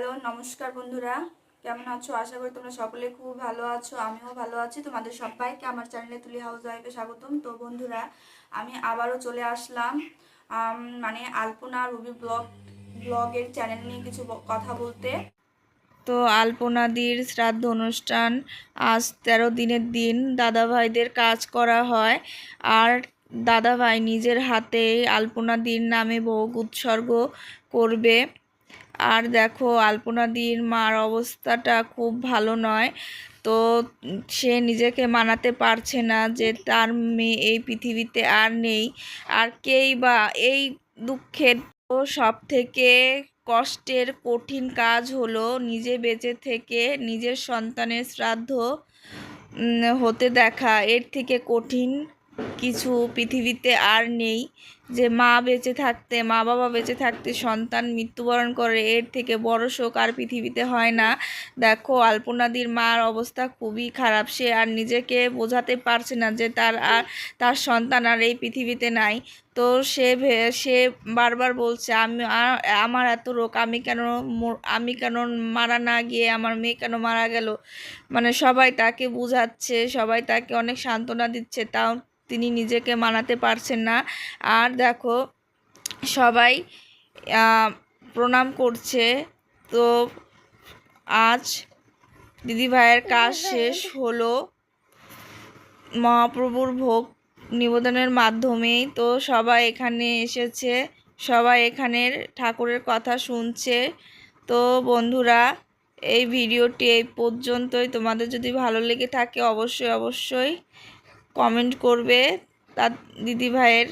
Hello, নমস্কার বন্ধুরা। কেমন আছো? আশা করি তোমরা সকলে খুব ভালো আছো, আমিও ভালো আছি। তোমাদের সবাইকে আমার চ্যানেলে তুলি হাউস ওয়াইফে স্বাগতম। তো বন্ধুরা, আমি আবারও চলে আসলাম। মানে আলপনা রুবি ব্লগ, ব্লগের চ্যানেল নিয়ে কিছু কথা বলতে। তো আলপনাদির শ্রাদ্ধ অনুষ্ঠান আজ তেরো দিনের দিন। দাদাভাইদের কাজ করা হয়। আর দাদাভাই নিজের হাতে আলপনাদির নামে ভোগ উৎসর্গ করবে। আর দেখো আলপনাদির মার অবস্থাটা খুব ভালো নয়। তো সে নিজেকে মানাতে পারছে না যে তার মেয়ে এই পৃথিবীতে আর নেই। আর কেই বা এই দুঃখের তো সব থেকে কষ্টের কঠিন কাজ হলো নিজে বেঁচে থেকে নিজের সন্তানের শ্রাদ্ধ হতে দেখা। এর থেকে কঠিন কিছু পৃথিবীতে আর নেই। যে মা বেঁচে থাকতে, মা বাবা বেঁচে থাকতে সন্তান মৃত্যুবরণ করে, এর থেকে বড় শোক আর পৃথিবীতে হয় না। দেখো, আলপনাদির মার অবস্থা খুবই খারাপ। সে আর নিজেকে বোঝাতে পারছে না যে তার আর তার সন্তান আর এই পৃথিবীতে নাই। তো সে সে বারবার বলছে, আমি আমার এত রোগ, আমি কেন আমি কেন মারা না গিয়ে আমার মেয়ে কেন মারা গেল? মানে সবাই তাকে বুঝাচ্ছে, সবাই তাকে অনেক সান্ত্বনা দিচ্ছে, তাও তিনি নিজেকে মানাতে পারছেন না। আর দেখো সবাই প্রণাম করছে। তো আজ দিদিভাইয়ের কাজ শেষ হলো। মহাপ্রভুর ভোগ নিবেদনের মাধ্যমেই তো সবাই এখানে এসেছে। সবাই এখানের ঠাকুরের কথা শুনছে। তো বন্ধুরা এই ভিডিওটি এই পর্যন্তই। তোমাদের যদি ভালো লেগে থাকে অবশ্যই অবশ্যই কমেন্ট করবে। তার দিদিভাইয়ের